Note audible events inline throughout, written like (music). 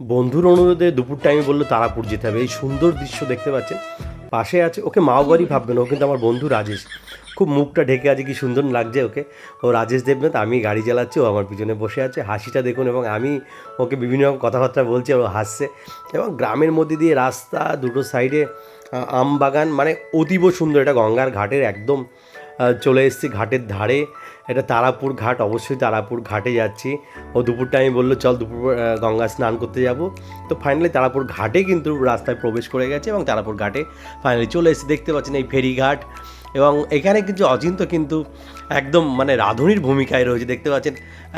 বন্ধুর অনুরোধে দুপুর টাইমে বলল তারাপুর যেতে হবে। এই সুন্দর দৃশ্য দেখতে পাচ্ছেন। পাশে আছে, ওকে মাও মাওবাড়ি ভাববেন ও কিন্তু আমার বন্ধু রাজেশ। খুব মুখটা ঢেকে আছে, কি সুন্দর লাগছে ওকে। ও রাজেশ দেবনাথ আমি গাড়ি চালাচ্ছি, ও আমার পিছনে বসে আছে। হাসিটা দেখুন এবং আমি ওকে বিভিন্ন রকম কথাবার্তা বলছি, ও হাসছে। এবং গ্রামের মধ্যে দিয়ে রাস্তা, দুটো সাইডে আম বাগান মানে অতীব সুন্দর। এটা গঙ্গার ঘাটের একদম চলে এসেছি ঘাটের ধারে। এটা তারাপুর ঘাট, অবশ্যই তারাপুর ঘাটে যাচ্ছি। ও দুপুর টাইমে বলল, চল দুপুর গঙ্গা স্নান করতে যাব। তো ফাইনালি তারাপুর ঘাটে কিন্তু রাস্তায় প্রবেশ করে গেছে এবং তারাপুর ঘাটে ফাইনালি চলে এসেছি। দেখতে পাচ্ছেন এই ফেরিঘাট এবং এখানে কিন্তু অচিন্ত কিন্তু একদম মানে রাঁধুনির ভূমিকায় রয়েছে, দেখতে পাচ্ছেন।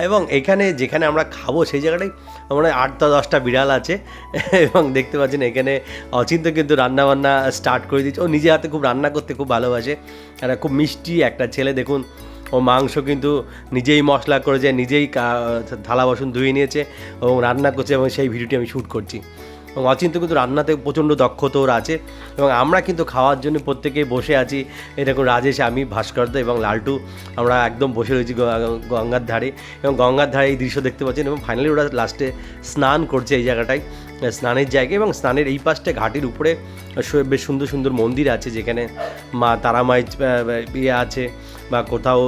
এবং এখানে যেখানে আমরা খাব সেই জায়গাটাই মানে আটটা, দশটা বিড়াল আছে। (laughs) এবং দেখতে পাচ্ছেন এখানে অচিন্ত কিন্তু রান্নাবান্না স্টার্ট করে দিচ্ছে ও নিজে হাতে খুব রান্না করতে খুব ভালোবাসে। একটা খুব মিষ্টি একটা ছেলে, দেখুন। ও মাংস কিন্তু নিজেই মশলা করেছে, নিজেই থালা বাসন ধুয়ে নিয়েছে এবং রান্না করছে এবং সেই ভিডিওটি আমি শ্যুট করছি। এবং অচিন্ত কিন্তু রান্নাতে প্রচণ্ড দক্ষতা ওর আছে এবং আমরা কিন্তু খাওয়ার জন্য প্রত্যেকেই বসে আছি। এরকম রাজেশ, আমি ভাস্করদা এবং লালটু, আমরা একদম বসে রয়েছি গঙ্গার ধারে এবং গঙ্গার ধারে এই দৃশ্য দেখতে পাচ্ছেন এবং ফাইনালি ওরা লাস্টে স্নান করছে এই জায়গাটায়, স্নানের জায়গা এবং স্নানের এই পাশটা ঘাটের উপরে বেশ সুন্দর সুন্দর মন্দির আছে যেখানে মা তারামাই ইয়ে আছে বা কোথাও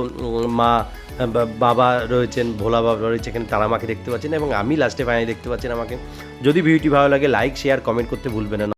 মা বাবা রয়েছেন, ভোলা বাবা রয়েছে, এখানে তারা আমাকে দেখতে পাচ্ছেন এবং আমি লাস্টে ফাইনালি দেখতে পাচ্ছেন আমাকে। যদি ভিডিওটি ভালো লাগে লাইক শেয়ার কমেন্ট করতে ভুলবেন না।